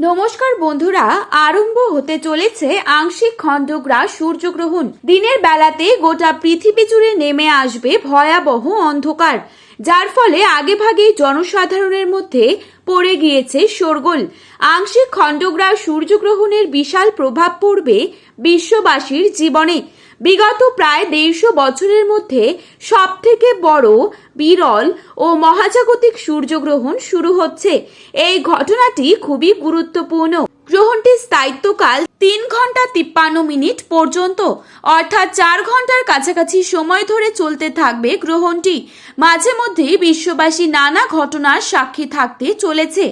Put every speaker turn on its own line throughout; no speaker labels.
নমস্কার বন্ধুরা, আরম্ভ হতে চলেছে আংশিক খণ্ডগ্রাস সূর্যগ্রহণ। দিনের বেলাতে গোটা পৃথিবী জুড়ে নেমে আসবে ভয়াবহ অন্ধকার। যার ফলে আগেভাগেই জনসাধারণের মধ্যে পড়ে গিয়েছে শোরগোল। আংশিক খণ্ডগ্রাস সূর্যগ্রহণের বিশাল প্রভাব পড়বে বিশ্ববাসীর জীবনে। বিগত প্রায় দেড়শো বছরের মধ্যে সব থেকে বড় বিরল ও মহাজাগতিক সূর্যগ্রহণ শুরু হচ্ছে। এই ঘটনাটি খুবই গুরুত্বপূর্ণ। গ্রহণটির স্থায়িত্বকাল তিন ঘণ্টা তিপ্পান্ন মিনিট পর্যন্ত, অর্থাৎ চার ঘণ্টার কাছাকাছি সময় ধরে চলতে থাকবে গ্রহণটি। মাঝে মধ্যেই বিশ্ববাসী নানা ঘটনার সাক্ষী থাকতে চলেছে,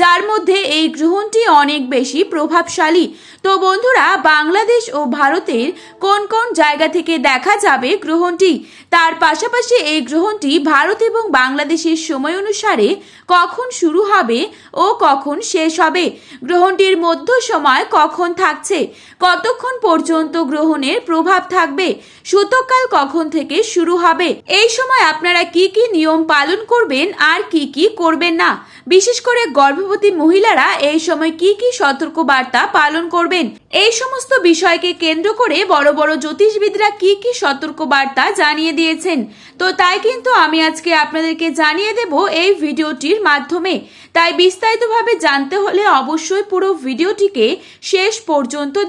যার মধ্যে এই গ্রহণটি অনেক বেশি প্রভাবশালী। তো বন্ধুরা, বাংলাদেশ ও ভারতের কোন কোন জায়গা থেকে দেখা যাবে গ্রহণটি? তার পাশাপাশি এই গ্রহণটি ভারত এবং বাংলাদেশের সময় অনুসারে কখন শুরু হবে ও কখন শেষ হবে? গ্রহণটির মধ্য সময় কখন থাকছে। কতক্ষণ পর্যন্ত গ্রহণের প্রভাব থাকবে? সূতককাল কখন থেকে শুরু হবে? এই সময় আপনারা কি কি নিয়ম পালন করবেন আর কি কি করবেন না? বিশেষ করে গর্ভবতী মহিলারা এই সময় কি কি সতর্ক বার্তা পালন করবেন? এই সমস্ত বিষয়কে কেন্দ্র করে বড় বড় জ্যোতিষবিদরা কি কি সতর্ক বার্তা জানিয়ে দিয়েছেন। তো তাই কিন্তু আমি আজকে আপনাদেরকে জানিয়ে দেব এই ভিডিওটির মাধ্যমে। তাই বিস্তারিতভাবে জানতে হলে অবশ্যই পুরো ভিডিওটিকে শেষ পর্যন্ত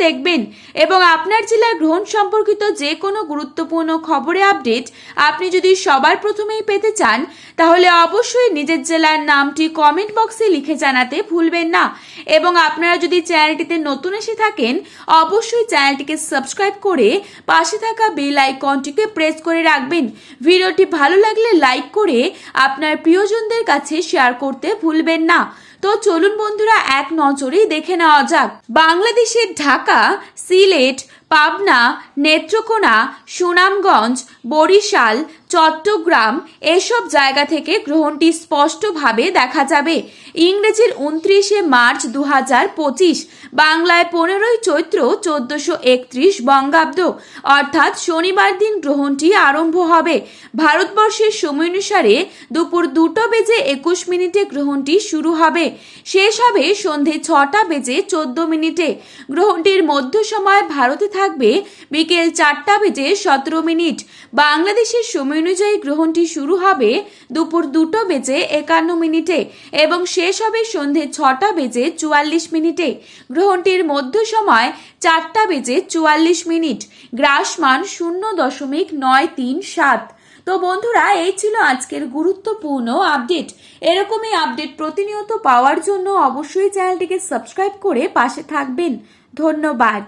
দেখবেন। এবং আপনার জেলার গ্রহণ সম্পর্কিত যে কোনো গুরুত্বপূর্ণ খবরে আপডেট আপনি যদি সবার প্রথমেই পেতে চান, তাহলে অবশ্যই নিজের জেলার নামটি কমেন্ট বক্সে লিখে জানাতে ভুলবেন না। এবং আপনারা যদি চ্যানেলটিতে নতুন এসে থাকেন, অবশ্যই চ্যানেলটিকে সাবস্ক্রাইব করে পাশে থাকা বেল আইকনটিকে প্রেস করে রাখবেন। ভিডিওটি ভালো লাগলে লাইক করে আপনার প্রিয়জনদের কাছে শেয়ার করতে ভুলবেন না। তো চলুন বন্ধুরা এক নজরেই দেখে নেওয়া যাক। বাংলাদেশের ঢাকা সিলেট পাবনা, নেত্রকোনা, সুনামগঞ্জ, বরিশাল, চট্টগ্রাম এসব জায়গা থেকে গ্রহণটি স্পষ্টভাবে দেখা যাবে। ইংরেজির উনত্রিশে মার্চ দু পঁচিশ, বাংলায় পনেরোই চৈত্র চোদ্দশো একত্রিশ বঙ্গাব্দ, অর্থাৎ শনিবার দিন গ্রহণটি আরম্ভ হবে। ভারতবর্ষের সময় অনুসারে দুপুর দুটো বেজে একুশ মিনিটে গ্রহণটি শুরু হবে। শেষ হবে সন্ধে ছটা বেজে চোদ্দ মিনিটে। গ্রহণটির মধ্য সময় ভারতে থাকবে বিকেল চারটা বেজে সতেরো মিনিট। বাংলাদেশের সময় অনুযায়ী গ্রহণটি শুরু হবে দুপুর দুটো বেজে একান্ন মিনিটে এবং শেষ হবে সন্ধে ছটা বেজে চুয়াল্লিশ মিনিটে। গ্রহণটির মধ্য সময় চারটা বেজে চুয়াল্লিশ মিনিট। গ্রাসমান শূন্য দশমিক নয় তিন সাত। তো বন্ধুরা, এই ছিল আজকের গুরুত্বপূর্ণ আপডেট। এরকমই আপডেট প্রতিনিয়ত পাওয়ার জন্য অবশ্যই চ্যানেলটিকে সাবস্ক্রাইব করে পাশে থাকবেন। ধন্যবাদ।